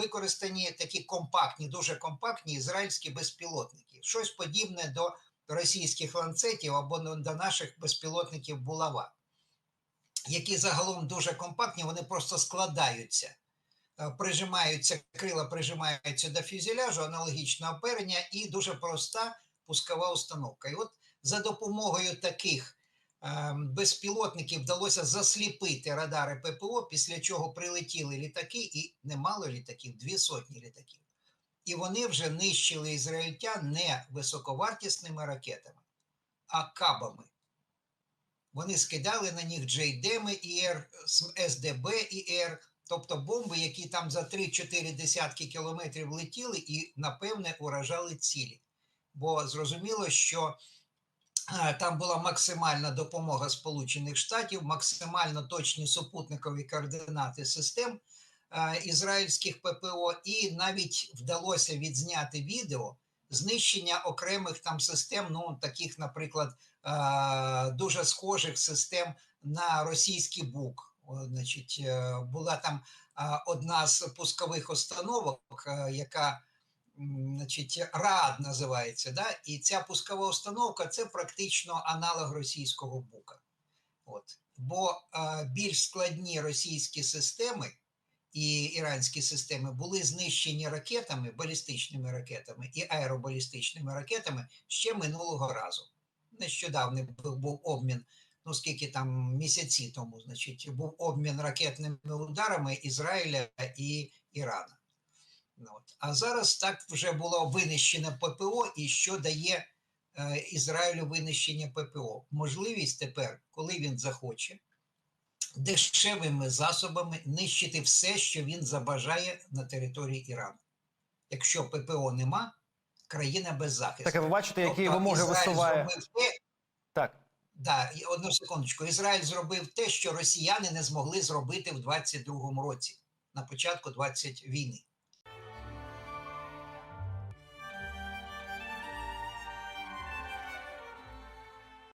використані такі компактні, дуже компактні ізраїльські безпілотники. Щось подібне до російських ланцетів або до наших безпілотників булава, які загалом дуже компактні, вони просто складаються. Е, Прижимаються, крила прижимаються до фюзеляжу, аналогічно оперення, і дуже проста пускова установка. І от за допомогою таких безпілотників вдалося засліпити радари ППО, після чого прилетіли літаки, і немало літаків, дві сотні літаків. І вони вже нищили ізраїльтян не високовартісними ракетами, а кабами. Вони скидали на них JDM ІР, СДБ ІР, тобто бомби, які там за 3-4 десятки кілометрів летіли і, напевне, уражали цілі. Бо зрозуміло, що там була максимальна допомога Сполучених Штатів, максимально точні супутникові координати систем ізраїльських ППО, і навіть вдалося відзняти відео знищення окремих там систем, ну таких, наприклад, дуже схожих систем на російський БУК. Значить, е, була там одна з пускових установок, е, яка значить, РАД називається. Да? І ця пускова установка це практично аналог російського БУКа. От. Бо е, більш складні російські системи і іранські системи були знищені ракетами, балістичними ракетами і аеробалістичними ракетами ще минулого разу. Нещодавно був, обмін, ну скільки там місяці тому, значить, був обмін ракетними ударами Ізраїля і Ірана. Ну, от. А зараз так вже було винищено ППО, і що дає е, Ізраїлю винищення ППО? Можливість тепер, коли він захоче, дешевими засобами нищити все, що він забажає на території Ірану. Якщо ППО нема, країна без захисту. Так, ви бачите, які Тобто вимоги Ізраїль висуває. те, Так. Да, одну секундочку. Ізраїль зробив те, що росіяни не змогли зробити в 22-му році, на початку 20 війни.